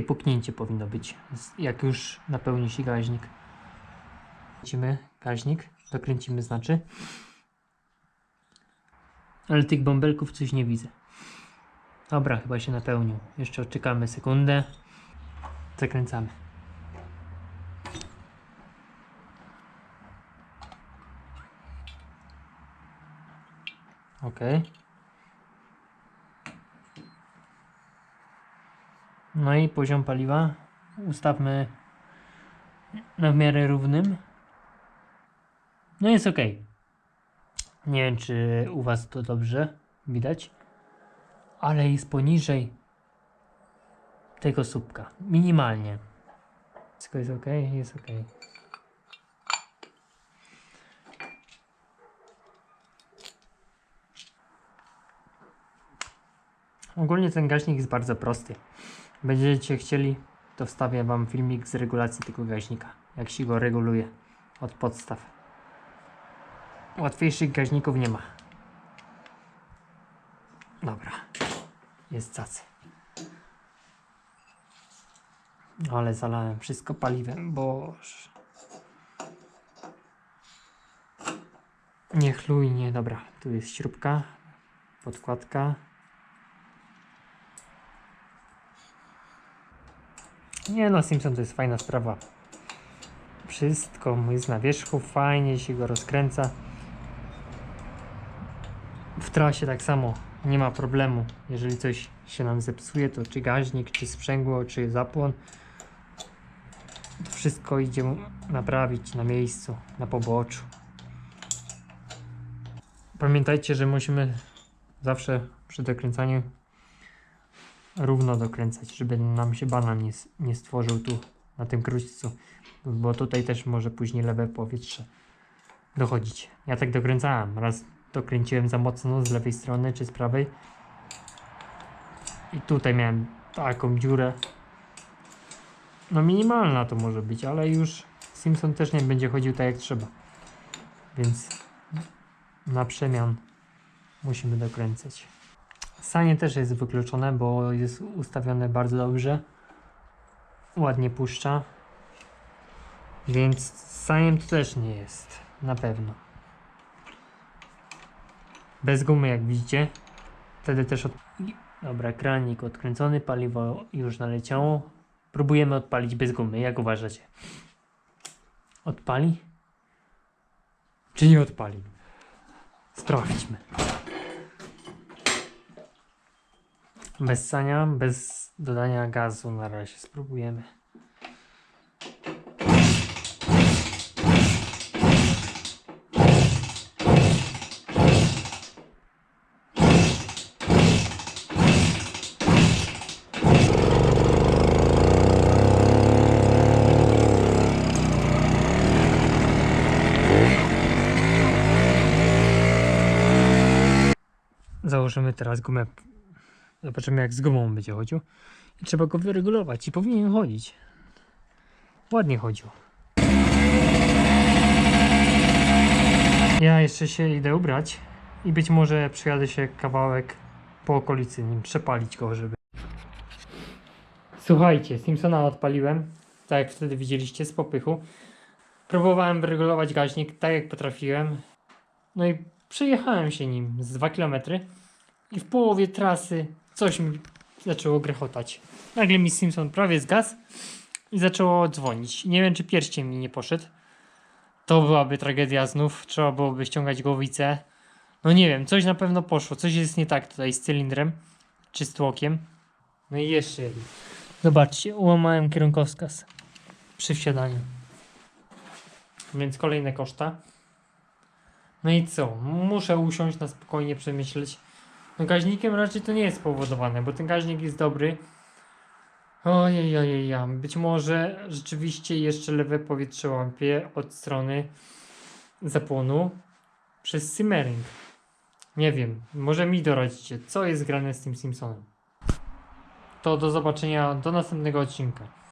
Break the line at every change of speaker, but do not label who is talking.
Takie puknięcie powinno być, jak już napełni się gaźnik. Kręcimy gaźnik, dokręcimy znaczy. Ale tych bąbelków coś nie widzę. Dobra, chyba się napełnił. Jeszcze czekamy sekundę. Zakręcamy. Ok. No i poziom paliwa ustawmy na w miarę równym. No jest ok. Nie wiem, czy u Was to dobrze widać, ale jest poniżej tego słupka. Minimalnie. Wszystko jest ok? Jest ok. Ogólnie ten gaźnik jest bardzo prosty. Będziecie chcieli, to wstawię Wam filmik z regulacji tego gaźnika. Jak się go reguluje od podstaw. Łatwiejszych gaźników nie ma. Dobra. Jest cacy. Ale zalałem wszystko paliwem, bo niechlujnie. Dobra, tu jest śrubka, podkładka. Nie no, Simpson to jest fajna sprawa. Wszystko jest na wierzchu, fajnie się go rozkręca. W trasie tak samo nie ma problemu. Jeżeli coś się nam zepsuje, to czy gaźnik, czy sprzęgło, czy zapłon, wszystko idzie naprawić na miejscu, na poboczu. Pamiętajcie, że musimy zawsze przy dokręcaniu równo dokręcać, żeby nam się banan nie, nie stworzył tu na tym krućcu, bo tutaj też może później lewe powietrze dochodzić. Ja tak dokręcałem, raz dokręciłem za mocno z lewej strony czy z prawej i tutaj miałem taką dziurę. No minimalna to może być, ale już Simpson też nie będzie chodził tak jak trzeba. Więc na przemian musimy dokręcać. Sanie też jest wykluczone, bo jest ustawione bardzo dobrze. Ładnie puszcza. Więc saniem to też nie jest. Na pewno. Bez gumy, jak widzicie. Wtedy też od... Dobra, kranik odkręcony, paliwo już naleciało. Próbujemy odpalić bez gumy. Jak uważacie? Odpali? Czy nie odpali? Sprawdźmy. Bez sania, bez dodania gazu na razie spróbujemy. Założymy teraz gumę Zobaczymy jak z gumą będzie chodził. I trzeba go wyregulować i powinien chodzić. Ładnie chodził. Ja jeszcze się idę ubrać i być może przyjadę się kawałek po okolicy nim przepalić go, żeby. Słuchajcie, Simpsona odpaliłem, tak jak wtedy widzieliście z popychu. Próbowałem wyregulować gaźnik tak jak potrafiłem. No i przejechałem się nim z 2 km i w połowie trasy coś mi zaczęło grechotać. Nagle mi Simpson prawie zgasł i zaczęło dzwonić. Nie wiem, czy pierścień mi nie poszedł. To byłaby tragedia znów. Trzeba byłoby ściągać głowicę. No nie wiem, coś na pewno poszło. Coś jest nie tak tutaj z cylindrem czy z tłokiem. No i jeszcze jeden. Zobaczcie, ułamałem kierunkowskaz przy wsiadaniu. Więc kolejne koszta. No i co? Muszę usiąść na spokojnie przemyśleć. No gaźnikiem raczej to nie jest spowodowane, bo ten gaźnik jest dobry. Ojej, ojej. Być może rzeczywiście jeszcze lewe powietrze łapie od strony zapłonu przez simmering. Nie wiem, może mi doradzicie, co jest grane z tym Simpsonem. To do zobaczenia do następnego odcinka.